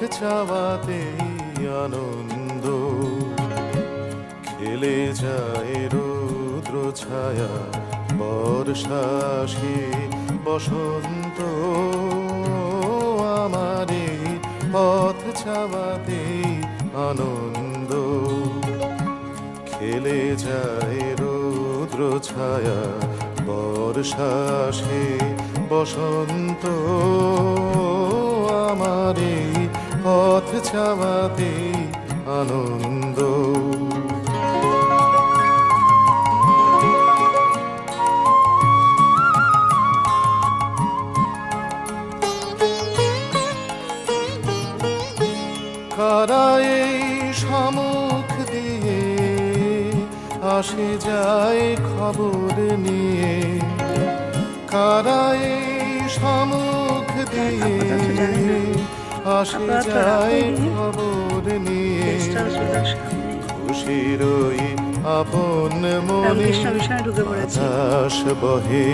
চাওয়াতেই আনন্দ। খেলে যায় রৌদ্র ছায়া বর্ষাসে বসন্ত। আমারে পথ চাওয়াতেই আনন্দ। খেলে যায় রৌদ্র ছায়া বর্ষাসে বসন্ত। আমারে পথ চাওয়াতেই আনন্দ। কারা এই দিয়ে আসে যায় খবর নিয়ে? কারা এই সমুখ দিয়ে আসে যায়। খবর নিয়ে খুশির আপন মনে রামকৃষ্ণ বাতাস বহে।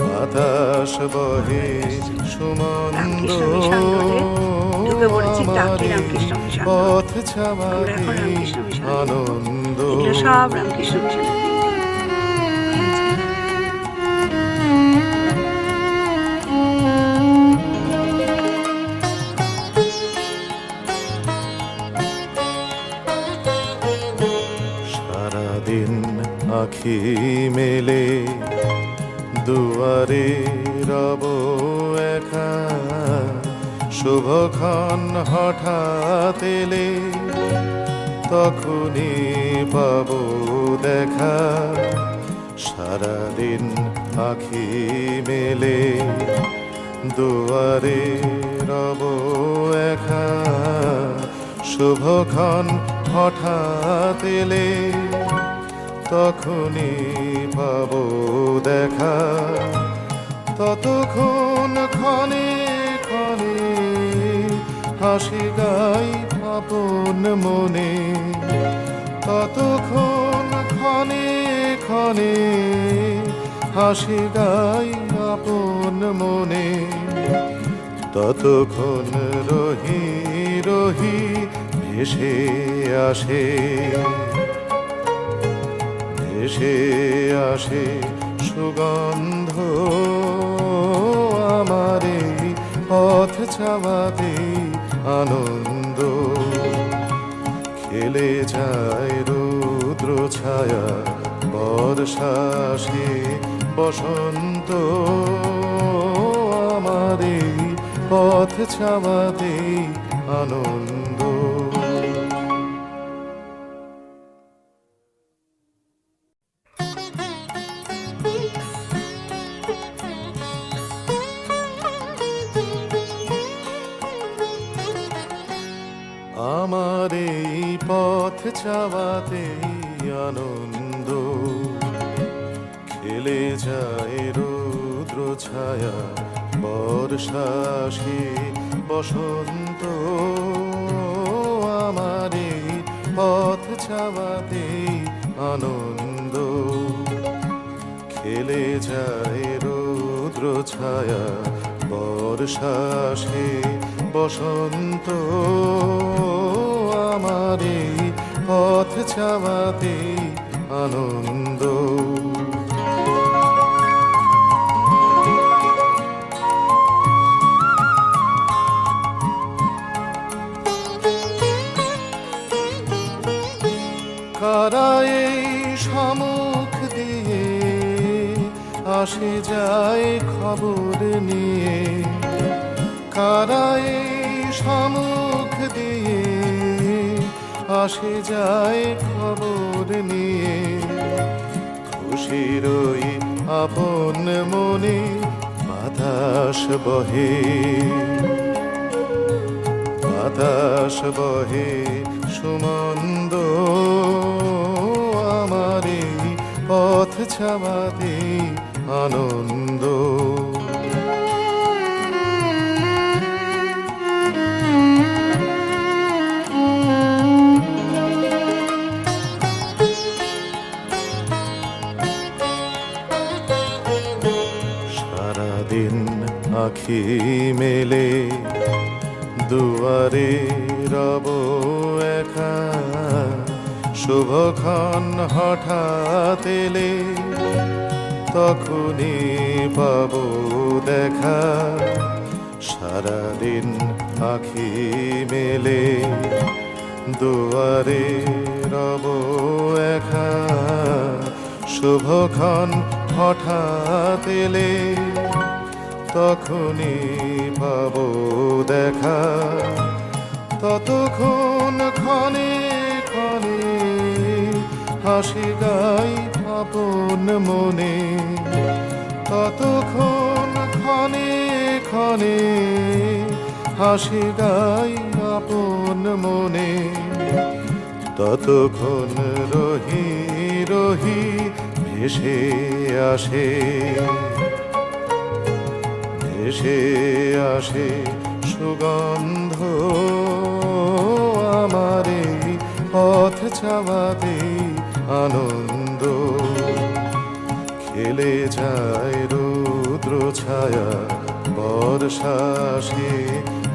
বাতাস বহে সুমন্দ রামকৃষ্ণ মিশন রোডে ঢুকে পড়েছি আখি মেলে, দুয়ারে রব একা। শুভক্ষণ হঠাৎ এলে, তখনই পাব দেখা। সারাদিন আখি মেলে, দুয়ারে রব একা। শুভক্ষণ হঠাৎ এলে তখনই পাব দেখা। ততক্ষণ ক্ষণে ক্ষণে হাসি গাই আপন মনে। ততক্ষণ ক্ষণে ক্ষণে হাসি গাই আপন মনে। ততক্ষণ রহি রহি ভেসে আসে। ভেসে আসে সুগন্ধ আমারে পথ চাওয়াতে আনন্দ। খেলে যায় রুদ্র ছায়া বর্ষাসে বসন্ত। আমারে পথ চাওয়াতে আনন্দ। চাওয়াতেই আনন্দ। খেলে যায় রৌদ্র ছায়া বর্ষাসে বসন্ত। আমার পথ চাওয়াতেই আনন্দ। খেলে যায় রৌদ্র ছায়া বর্ষাসে বসন্ত। আমারে পথ চাওয়াতে আনন্দ। কারা এই দিয়ে আসে যায় খবর নিয়ে? কারা এই দিয়ে আসে যায় খবর নিয়ে। খুশির ওই আপন মনে বাতাস বহে। বাতাস বহে, সুমন্দ আমারে পথ ছাওয়াতে আনন্দ। আখি মেলে, দুয়ারে রব একা। শুভক্ষণ হঠাৎ এলে, তখনই পাব দেখা। সারাদিন আখি মেলে, দুয়ারে রব একা। শুভক্ষণ হঠাৎ এলে তখনই পাব দেখা। ততক্ষণ ক্ষণে ক্ষণে হাসি গাই আপন মনে। ততক্ষণ ক্ষণে ক্ষণে হাসি গাই আপন মনে। ততক্ষণ রহি রহি ভেসে আসে। ভেসে আসে সুগন্ধ আমার এই পথ চাওয়াতে আনন্দ। খেলে যায় রুদ্র ছায়া বর্ষাসে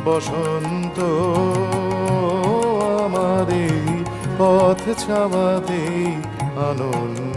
বসন্ত আমার এই পথ চাওয়াতে আনন্দ।